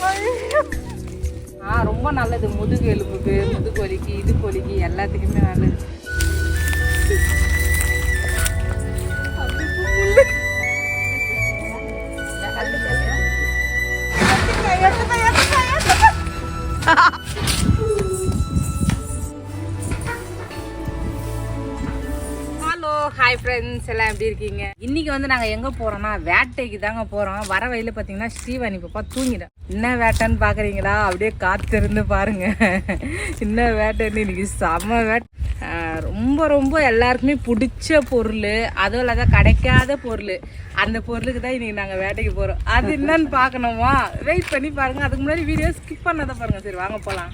ஆ ரொம்ப நல்லது. முதுகு எலும்புக்கு முதுகு வலிக்கு இது வலிக்கு எல்லாத்துக்குமே நல்லது. ஹலோ ஹாய் ஃப்ரெண்ட்ஸ் எல்லாம் எப்படி இருக்கீங்க? இன்னைக்கு வந்து நாங்கள் எங்கே போகிறோம்னா வேட்டைக்கு தாங்க போகிறோம் வர வழியில் பார்த்தீங்கன்னா ஸ்ரீவாணி பாப்பா தூங்கிடும். என்ன வேட்டைன்னு பார்க்குறீங்களா அப்படியே காத்திருந்து பாருங்க. என்ன வேட்டைன்னு இன்னைக்கு செம்ம வேட்டை ரொம்ப ரொம்ப எல்லாருக்குமே பிடிச்ச பொருள். அதுவும் இல்லாத கிடைக்காத பொருள். அந்த பொருளுக்கு தான் இன்னைக்கு நாங்கள் வேட்டைக்கு போகிறோம் அது என்னன்னு பார்க்கணுமா வெயிட் பண்ணி பாருங்கள் அதுக்கு முன்னாடி வீடியோ ஸ்கிப் பண்ணதை பாருங்கள் சரி வாங்க போகலாம்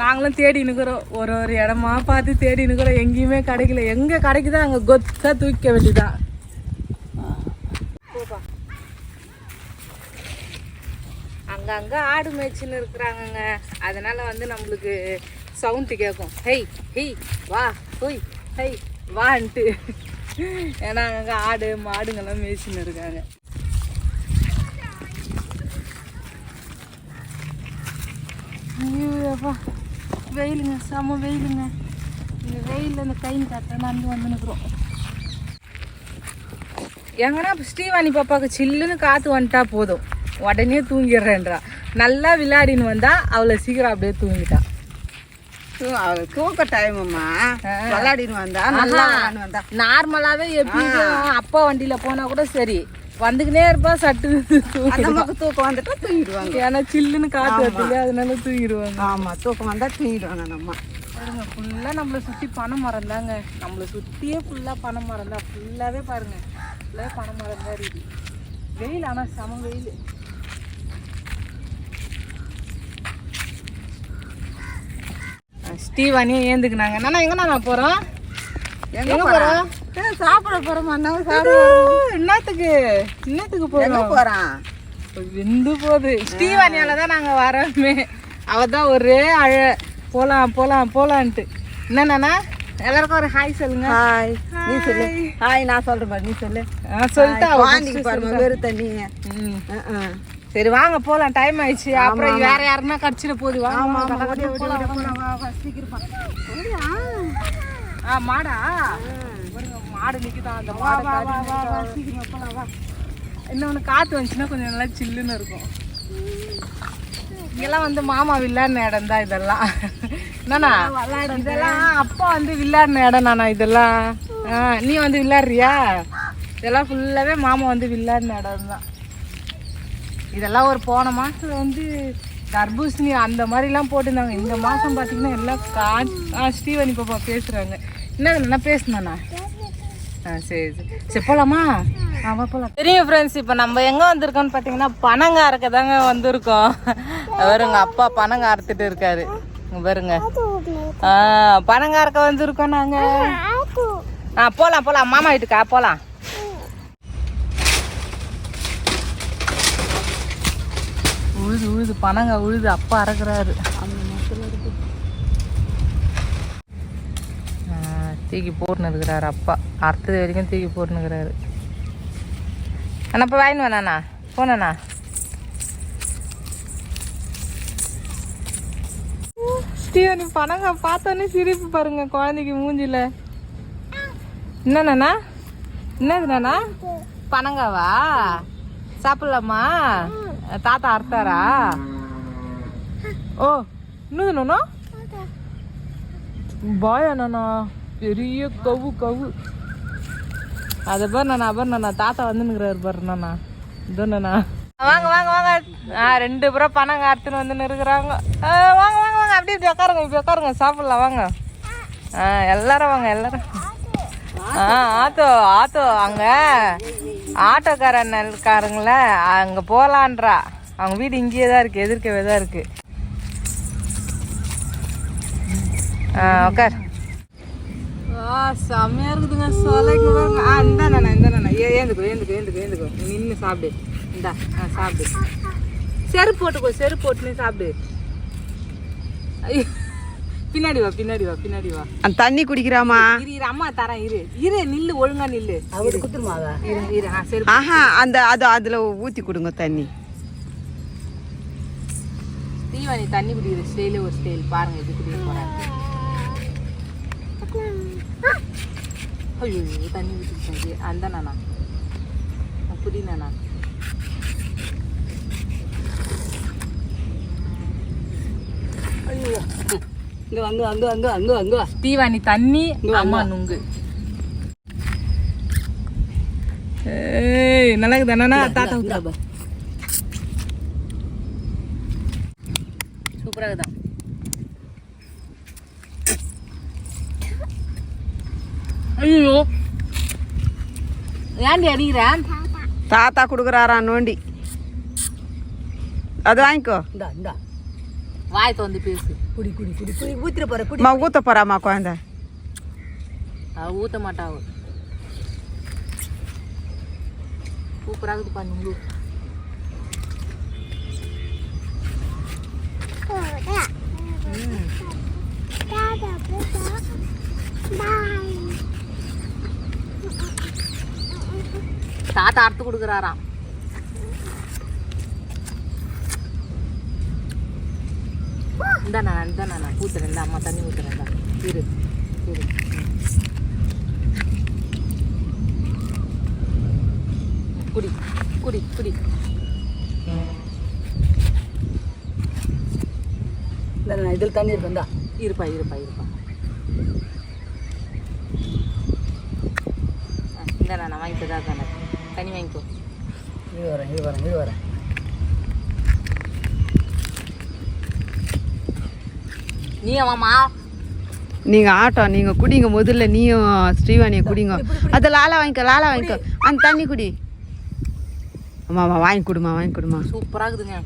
நாங்களும் தேடி நிற்கிறோம் ஒரு ஒரு இடமா பார்த்து தேடி நிற்கிறோம் எங்கேயுமே கிடைக்கல. எங்கே கிடைக்குதோ அங்கே கொத்தாக தூக்க வேண்டியதான் அங்கங்கே ஆடு மேய்ச்சின்னு இருக்கிறாங்கங்க. அதனால் வந்து நம்மளுக்கு சவுண்டு கேட்கும் ஹெய் ஹெய் வா ஹொய் ஹெய் வான்ட்டு. ஏன்னா அங்கங்கே ஆடு மாடுங்கெல்லாம் மேய்ச்சின்னு இருக்காங்க. ஐயோ அப்பா. வெயிலுங்க செம வெயிலுங்க. இந்த வெயிலில் இந்த கை காட்ட நடந்து வந்து நிற்கிறோம் எங்கன்னா ஸ்ரீவாணி பாப்பாவுக்கு சில்லுன்னு காற்று வந்துட்டா போதும். உடனே தூங்கிடுறேன்றா. நல்லா விளையாடின்னு வந்தா அவளை சீக்கிரம் அப்படியே தூங்கிட்டா. தூக்க டைமும்மா விளையாடின்னு வந்தா நல்லா வந்தா. நார்மலாகவே எப்படியும் அப்பா வண்டியில் போனால் கூட சரி. வந்துக்கினே இருப்பா சட்டு நமக்கு தூக்கம் வந்துட்டா தூங்கிடுவாங்க. ஏன்னா சில்லுன்னு காற்று வருது அதனால தூங்கிடுவாங்க. ஆமா தூக்கம் வந்தா தூங்கிடுவாங்க நம்ம பாருங்க ஃபுல்லாக நம்மளை சுற்றி பனை மரம் தாங்க. நம்மளை சுற்றியே ஃபுல்லாக பனை மரம் தான். ஃபுல்லாகவே பாருங்க. ஃபுல்லாகவே பனை மரம் தான் இருக்குது. வெயில் ஆனால் செம வெயில். ஸ்டீவானியும் ஏந்துக்குனாங்க. நானா எங்க நான் போகிறோம் எங்க ஏய், சாப்பிட போறோமா? என்னத்துக்கு? என்னத்துக்கு போகிறோம் போறான்? வெந்து போகுது ஸ்டீவானியால தான் நாங்கள் வரோமே. அவ தான் ஒரே அழ. போகலாம் போகலாம் போகலான்ட்டு என்னண்ணா எல்லாருக்கும் ஒரு ஹாய் சொல்லுங்க. ஹாய் நீ சொல்லு. ஹாய் நான் சொல்றேன் பாரு நீ சொல்லு. சொல்லிட்டா வாங்கிக்கு பாருங்க. வெறும் தண்ணிங்க. சரி வாங்க போலாம். டைம் ஆயிடுச்சு. அப்புறம் வேற யாருன்னா கடிச்சிட போகுது. வாங்க ஆ மாடா. மாடு நிக்குதான் அந்த இன்னொன்று காற்று வந்துச்சுன்னா கொஞ்சம் நல்லா சில்லுன்னு இருக்கும். இங்கெல்லாம் வந்து மாமா விளையாடின இடம் தான் இதெல்லாம். என்னண்ணா இதெல்லாம் அப்பா வந்து விளையாடின இடம் நானா இதெல்லாம்? ஆ, நீ வந்து விளையாடுறியா? இதெல்லாம் ஃபுல்லாகவே மாமா வந்து விளையாடின இடம் தான். இதெல்லாம் ஒரு போன மாதத்துல வந்து தர்பூசணி அந்த மாதிரிலாம் போட்டிருந்தாங்க. இந்த மாதம் பார்த்தீங்கன்னா எல்லாம் கா ஆ ஸ்ரீவனி பாப்பா பேசுகிறாங்க என்ன என்ன பேசுனாண்ணா ஆ சரி சரி. சரி போகலாமா ஆமாம் போகலாம் தெரியும் ஃப்ரெண்ட்ஸ் இப்போ நம்ம எங்கே வந்திருக்கோம்னு பார்த்தீங்கன்னா பனங்காரக்க தாங்க வந்திருக்கோம். வருங்க அப்பா பனங்க அறுத்துட்டு இருக்காரு. வருங்க ஆ பனங்காரக்க வந்திருக்கோம் நாங்கள் ஆ போகலாம் போகலாம் மாமா வீட்டுக்கா போகலாம் உழுது உழுது பனங்க உழுது அப்பா அறக்குறாரு. ஆ, தூக்கி போட்டுன்னு இருக்கிறாரு அப்பா. அறுத்தது வரைக்கும் தூக்கி போட்டுன்னு இருக்கிறாரு. அண்ணா இப்போ வாங்கின்னு வேணாண்ணா போனண்ணா ஸ்டீவனி பனங்க பார்த்தோன்னே சிரிப்பு பாருங்க குழந்தைக்கு மூஞ்சில என்னண்ணா என்னதுண்ணா பனங்காவா? சாப்பிடலாமா? தாத்தா அறுத்தாரா ஓ இன்னும் பாய் அண்ணா பெரிய கவு கவு அதை பாரு நான் பாரு நானா தாத்தா வந்துன்னுக்குறாரு பாரு நானா இதுண்ணா வாங்க வாங்க வாங்க ஆ ரெண்டு பேரும் பணம் காத்துன்னு வந்துன்னு இருக்கிறாங்க வாங்க வாங்க வாங்க அப்படியே இப்படி உட்காருங்க இப்படி உட்காருங்க சாப்பிடலாம் வாங்க ஆ எல்லாரும் வாங்க எல்லாரும் ஆ ஆத்தோ ஆத்தோ அங்க ஆட்டோக்காரன் இருக்காருங்களே அங்கே போகலான்றா அவங்க வீடு இங்கேயே தான் இருக்குது எதிர்க்கவே தான் இருக்குது ஆ உட்கார் ஆ செம்மையாக இருக்குதுங்க சொலைக்கு பாருங்க. ஆ இந்தாண்ணா இந்தாண்ணா ஏ ஏந்துக்கோ ஏந்துக்கோ ஏந்துக்கோ ஏந்துக்கோ. நின்று சாப்பிடு. இந்தா ஆ சாப்பிடு. செருப்பு போட்டுக்கோ செருப்பு போட்டுன்னு சாப்பிடு. ஐயோ, பின்னாடி வா பின்னாடி வா பின்னாடி வா. அந்த தண்ணி குடிக்கிறாமா? இரு இரு அம்மா தரேன் இரு. இரு நில்லு ஒழுங்கா நில்லு. அவரு குத்துருமாவா இரு இரு ஆ சரி ஆஹா அந்த அது அதுல ஊத்தி கொடுங்க தண்ணி. தீவானி தண்ணி குடிக்கிற ஸ்டைலே ஒரு ஸ்டைல். பாருங்க எப்படி குடிக்க போறாங்க ஐயோ தண்ணி குடிச்சிருச்சு அந்த நானா? அப்படி நானா? ஐயோ. இங்க வந்து வந்து வந்து வந்து வந்து தீவானி தண்ணி அம்மா நுங்கு. ஏய் நல்லா இருக்குதாண்ணா தாத்தா ஊத்துறா. சூப்பரா இருக்குதான் ஐயோ ஏன்டி அடிக்கிறேன் தாத்தா கொடுக்குறாரா நோண்டி. அது வாங்கிக்கோ. இந்தா இந்தா. வாய் வந்து பேசு குடி குடி குடி குடி ஊத்திர போற குடி அம்மா ஊத்த போறாம்மா குழந்தை அவ ஊத்த மாட்டாவ சூப்பரா இருக்குதுப்பா நுங்கு ம். தாத்தா அறுத்து கொடுக்குறாராம் இந்த நான் இந்த நான் ஊத்துறேன் இந்த அம்மா தண்ணி ஊத்துறேன் இந்தா. இரு இரு. குடி குடி குடி. நான் இதில் தண்ணி இருக்கு இந்தா. இருப்பா இருப்பா இருப்பா. ஆ, இந்த நான் வாங்கிட்டு தான் தானே தண்ணி வாங்கிக்கோ. இது வரேன் இது வரேன் இது வரேன். நீ வாமா நீங்க ஆட்டோ நீங்க குடிங்க. முதல்ல நீயும் ஸ்ரீவாணியை குடிங்க. அது லாலா வாங்கிக்கோ லாலா வாங்கிக்கோ. அந்த தண்ணி குடி. அம்மா வாங்கி கொடுமா வாங்கி கொடுமா. சூப்பரா இருக்குதுங்க.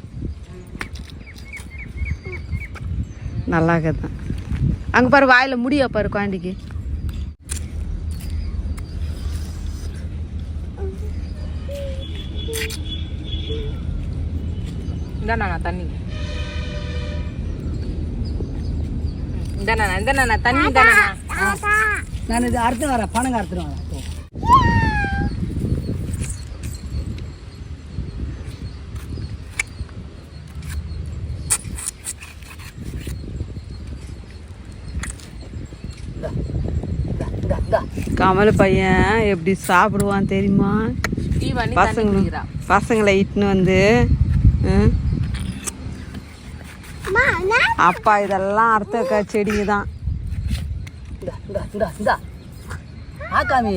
நல்லா இருக்குதான். அங்கே பாரு வாயில் முடியா பாரு நான் தண்ணி இந்த நான் இந்த நான் தண்ணி தானே நான் இது அறுத்து வரேன் பணங்க அறுத்துட்டு வரேன். கமல் பையன் எப்படி சாப்பிடுவான் தெரியுமா? குடிக்கிறா பசங்களை இட்டுன்னு வந்து ம், அப்பா இதெல்லாம் அர்த்த செடிங்க தான். ஆக்காமி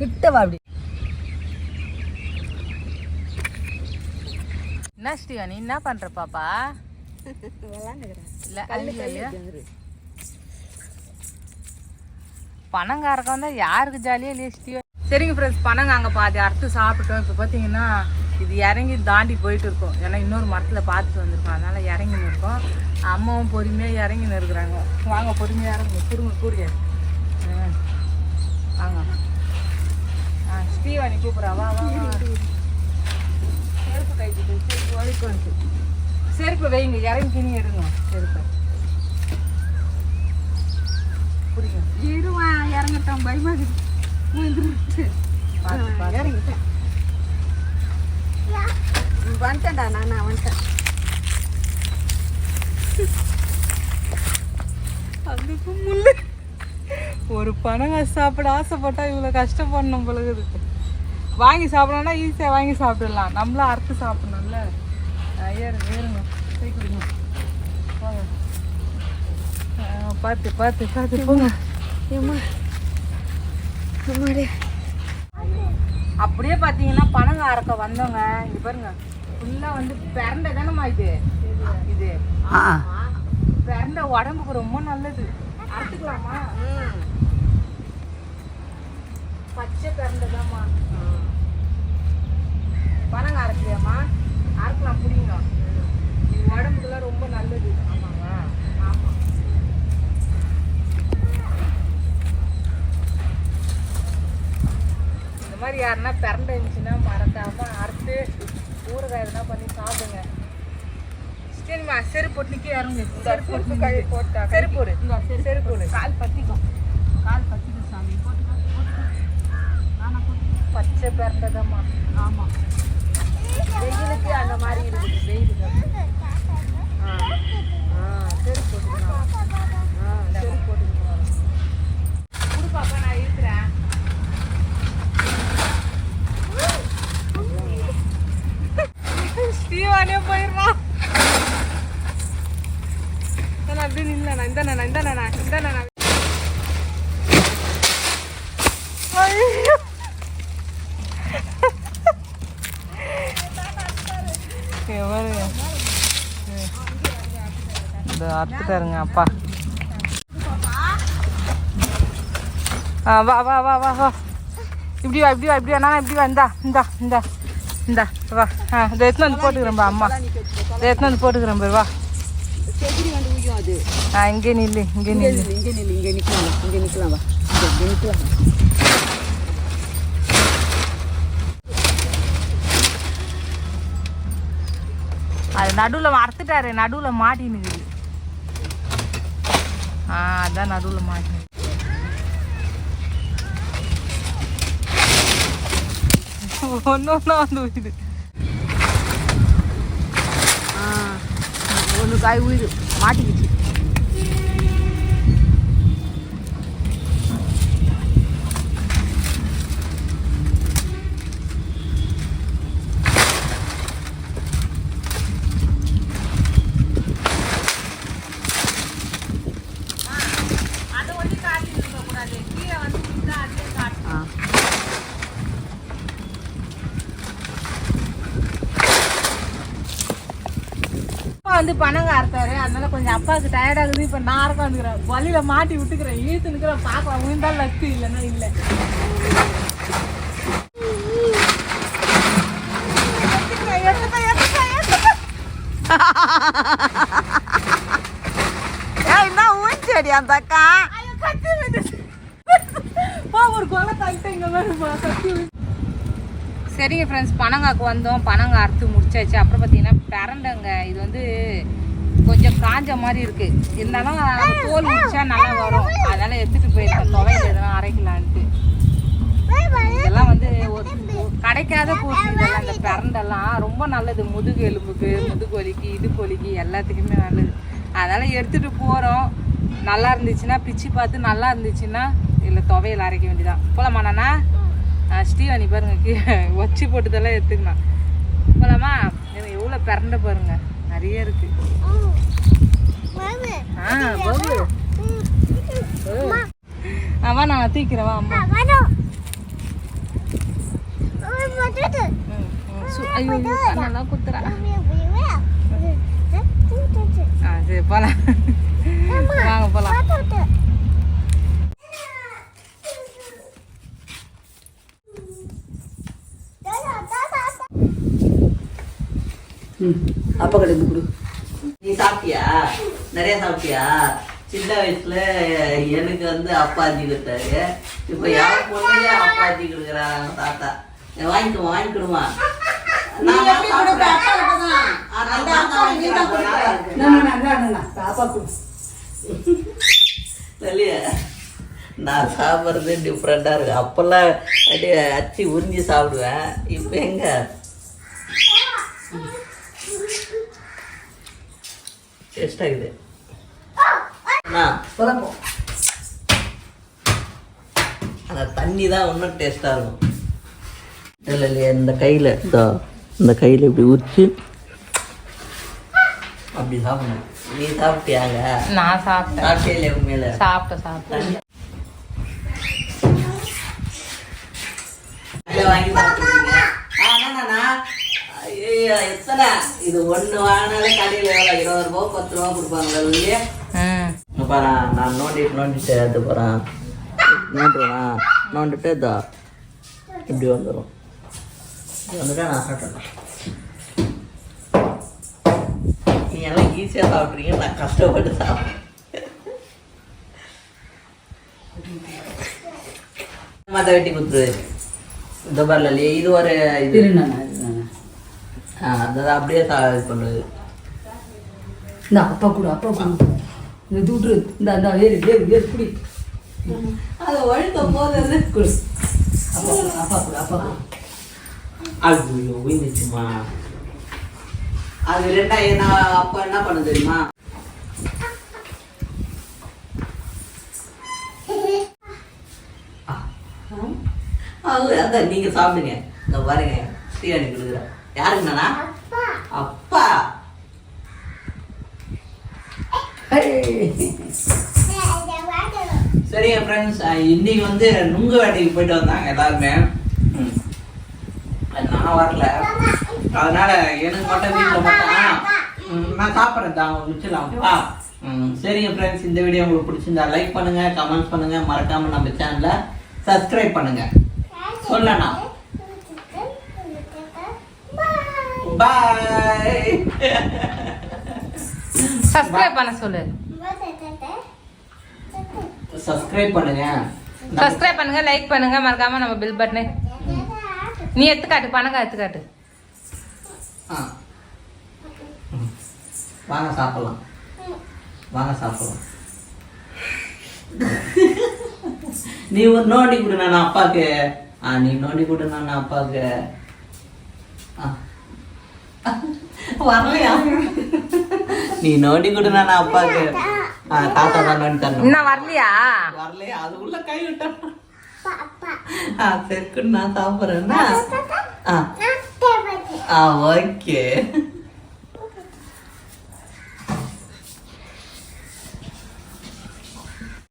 கிட்ட வா அப்படி. என்ன ஸ்ரீவா நீ என்ன பண்ற பாப்பா? இல்ல ஐயோ. பணங்காரக்க வந்தா யாருக்கு ஜாலியா இல்லையா சரிங்க ஃப்ரெண்ட்ஸ் பணங்க அங்கே பாதி அறுத்து சாப்பிட்டோம். இப்போ பார்த்தீங்கன்னா இது இறங்கி தாண்டி போயிட்டு இருக்கோம். ஏன்னா இன்னொரு மரத்தில் பார்த்துட்டு வந்திருக்கோம். அதனால இறங்கின்னு இருக்கோம். அம்மாவும் பொறுமையாக இறங்கின்னு இருக்கிறாங்க வாங்க பொறுமையாக இறங்குங்க. குடுங்க கூடிய வாங்க. ஆ ஸ்ரீவாணி கூப்பிட்றா. வா வா செருப்பு கைட்டு செருப்பு வலிக்கு செருப்பு வைங்க. இறங்கி கிணி எடுங்க. செருப்பை. புரியுங்க இருவான் இறங்கட்டும். பயமா பார்த்து பார்த்து. வந்துட்டேன்டா நான் நான் வந்துட்டேன் அதுக்கு முள்ளு ஒரு பணங்க சாப்பிட ஆசைப்பட்டா இவ்வளோ கஷ்டப்படணும் பொழுது வாங்கி சாப்பிடணும்னா ஈஸியாக வாங்கி சாப்பிடலாம். நம்மளும் அறுத்து சாப்பிடணும்ல. ஆ, ஏறுங்க கை கொடுங்க. பார்த்து பார்த்து பார்த்து போங்க. அப்படியே பார்த்தீங்கன்னா பணங்க அறக்க வந்தவங்க இது பாருங்க. ஃபுல்லாக வந்து பிறண்ட தானம்மா இது? இது. பிறண்ட உடம்புக்கு ரொம்ப நல்லது. அறுத்துக்கலாமா? பச்சை பிறண்டதாம்மா பனங்க அரைக்கலையாம்மா அரைக்கலாம் புடிங்க இது உடம்புக்குலாம் ரொம்ப நல்லது. ஆமாம் இந்த மாதிரி யாருன்னா பிறண்ட இருந்துச்சுன்னா மறக்காம அறுத்து ஊறுகாய் எதுனா பண்ணி சாப்பிடுங்க. சரிம்மா செருப்பு போட்டு நிற்க இறங்கு செருப்பு போட்டு போட்டா செருப்பு போடு செருப்பு போடு கால் பத்திக்கும் கால் பத்திக்கும் சாமி போட்டுக்கோ போட்டுக்கோ பச்சை பிறந்ததம்மா ஆமாம் வெயிலுக்கு அந்த மாதிரி இருக்குது வெயிலுக்கு ஸ்ரீவாணியா போயிடுறா நான் அப்படி நில்லண்ணா இந்த நானா இந்த நானா இந்த நானா ஐயோ எவரு இந்த அறுத்துட்டாருங்க அப்பா. ஆ வா வா வா வா வா. இப்படி வா இப்படி வா இப்படி வேணா இப்படி வா இந்தா இந்தா இந்தா இந்தா வா. ஆ இதை எடுத்துன்னு வந்து போட்டுக்கிறேன்பா அம்மா. இதை எடுத்துன்னு வந்து போட்டுக்கிறேன் பாரு வா. ஆ இங்கே நில்லு இங்கே நில்லு. இங்கே நில்லு இங்கே நிற்கலாம் இங்கே நிற்கலாம் வா இங்கே நிற்கலாம் அது நடுவில் அறுத்துட்டாரு நடுவில் மாட்டின்னு ஆ அதான் நடுவில் மாட்டினு ஒன்று ஒன்றா வந்து உயிது ஒன்று காய் உயிர். மாட்டிக்கிட்டு ஆ அப்பா அதனால கொஞ்சம் அப்பாவுக்கு டயர்டாகுது இப்போ நான் அறக்க வழியில மாட்டி விட்டுக்கிறேன். இழுத்து நிற்கிறேன் பார்க்கலாம் விழுந்தாலும் லக்கு இல்லைன்னா இல்லை. ஏய் என்ன ஊஞ்சடி அந்த அக்கா. சரிங்க ஃப்ரெண்ட்ஸ் பனங்காக்கு வந்தோம். பனங்காய் அறுத்து முடிச்சாச்சு. அப்புறம் பார்த்தீங்கன்னா பிரண்டங்க இது வந்து கொஞ்சம் காஞ்ச மாதிரி இருக்குது இருந்தாலும் தோல் முடிச்சா நல்லா வரும். அதனால் எடுத்துகிட்டு போயிருக்கேன் துவையல் எதனா அரைக்கலான்ட்டு. இதெல்லாம் வந்து கிடைக்காத பூச்சி இதெல்லாம் இந்த பிரண்டெல்லாம் ரொம்ப நல்லது. முதுகு எலும்புக்கு முதுகு வலிக்கு இது வலிக்கு எல்லாத்துக்குமே நல்லது. அதனால் எடுத்துகிட்டு போகிறோம் நல்லா இருந்துச்சுன்னா பிச்சு பார்த்து நல்லா இருந்துச்சுன்னா இல்லை துவையல் அரைக்க வேண்டியதான் போலாமா நானா? ஆ, ஸ்ரீவாணி பாருங்க கீழே வச்சு போட்டதெல்லாம் எடுத்துக்கலாம் போலாமா? எனக்கு எவ்வளோ பிறண்ட பாருங்க. நிறைய இருக்கு. ஆ பவுலு அவா நான் தூக்கிறேன் வா அம்மா. கண்ணெல்லாம் குத்துறா. சரி போலாம். வாங்க போலாம். அப்பா கிட்ட கொடு. நீ சாப்பிட்டியா? நிறைய சாப்பிட்டியா? சின்ன வயசுல எனக்கு வந்து அப்பாத்தி கொடுத்தாரு. இப்ப யார் பொண்ணுலே அப்பாத்தி கொடுக்குறாங்க தாத்தா? ஏ, வாங்கிக்குமா வாங்கிக்கிடுமா. நான் சாப்பிட்றது டிஃப்ரெண்ட்டாக இருக்கு. அப்போல்லாம் அப்படியே அச்சு உறிஞ்சி சாப்பிடுவேன். இப்போ எங்க? டேஸ்ட் ஆகுது குழப்பம் அந்த தண்ணி தான் இன்னும் டேஸ்ட்டாக இருக்கும். இல்லை இல்லையா இந்த கையில் இந்த கையில் இப்படி ஊற்றி அப்படி சாப்பிடணும். நீ சாப்பிட்டியாங்க நான் சாப்பிட்டேன். சாப்பிட்டே உண்மையில? சாப்பிட்டேன் சாப்பிட்டேன். வாங்கி ஐயோ எத்தனை? இது ஒன்று வாங்கினாலே கடையில் எவ்வளோ இருபது ரூபா பத்து ரூபா கொடுப்பாங்க இல்லையா? நான் நோண்டிட்டு நோண்டிட்டு அது போகிறேன் நோண்டுவேன் நோண்டிட்டு இதோ இப்படி வந்துடும் இப்படி வந்துட்டா நான் சாப்பிட்டேன். நீ எல்லாம் ஈஸியாக சாப்பிட்றீங்க நான் கஷ்டப்பட்டு சாப்பிட்றேன். மற்ற வெட்டி கொடுத்துரு. இந்த பாரில் இது ஒரு இது. ஆ அதை அப்படியே இது பண்ணுது. இந்த அப்பா கொடு அப்பா கொடு. இந்த தூட்டு இந்த அந்த வேறு வேறு வேறு குடி. அது ஒழுக்க போது கொடு. அப்பா கொடு அப்பா கொடு அப்பா கொடு. ஐயோ விழுந்துச்சுமா அது ரெண்டா நான் அப்பா என்ன பண்ண தெரியுமா? அது அதான் நீங்க சாப்பிடுங்க. இந்த பாருங்க. ஸ்ரீவாணி கொடுக்குறேன். யாருங்கண்ணா அப்பா. சரிங்க ஃப்ரெண்ட்ஸ் இன்னைக்கு வந்து நுங்கு வேட்டைக்கு போயிட்டு வந்தாங்க எல்லாருமே. நான் வரல. அதனால எனக்கு மட்டும் வீட்டில் மட்டும் நான் சாப்பிட்றேன் தான் மிச்சலாம்ப்பா ம் சரிங்க ஃப்ரெண்ட்ஸ் இந்த வீடியோ உங்களுக்கு பிடிச்சிருந்தா லைக் பண்ணுங்க கமெண்ட்ஸ் பண்ணுங்க. மறக்காம நம்ம சேனலை சப்ஸ்கிரைப் பண்ணுங்க. சொல்லலாம். பாய் சப்ஸ்கிரைப் பண்ண சொல்லு. சப்ஸ்கிரைப் பண்ணுங்க. சப்ஸ்கிரைப் பண்ணுங்க லைக் பண்ணுங்க மறக்காம நம்ம பில் பட்டனு நீ எடுத்துக்காட்டு பணங்க எடுத்துக்காட்டு. வாங்க சாப்பிடலாம். வாங்க சாப்பிடலாம். நீ ஒரு நோண்டி கொடு நான் அப்பாக்கு. ஆ நீ நோண்டி கொடு நான் அப்பாக்கு. ஆ. வரலையா நீ நோண்டி கொடு நான் அப்பாக்கு ஆ தாத்தா தான் நோண்டி தரணும். இன்னும் வரலையா? வரலையா அதுக்குள்ள கை விட்டா. ஆ சரி நான் சாப்பிட்றேன்னா ஆ. ஆ ஓகே.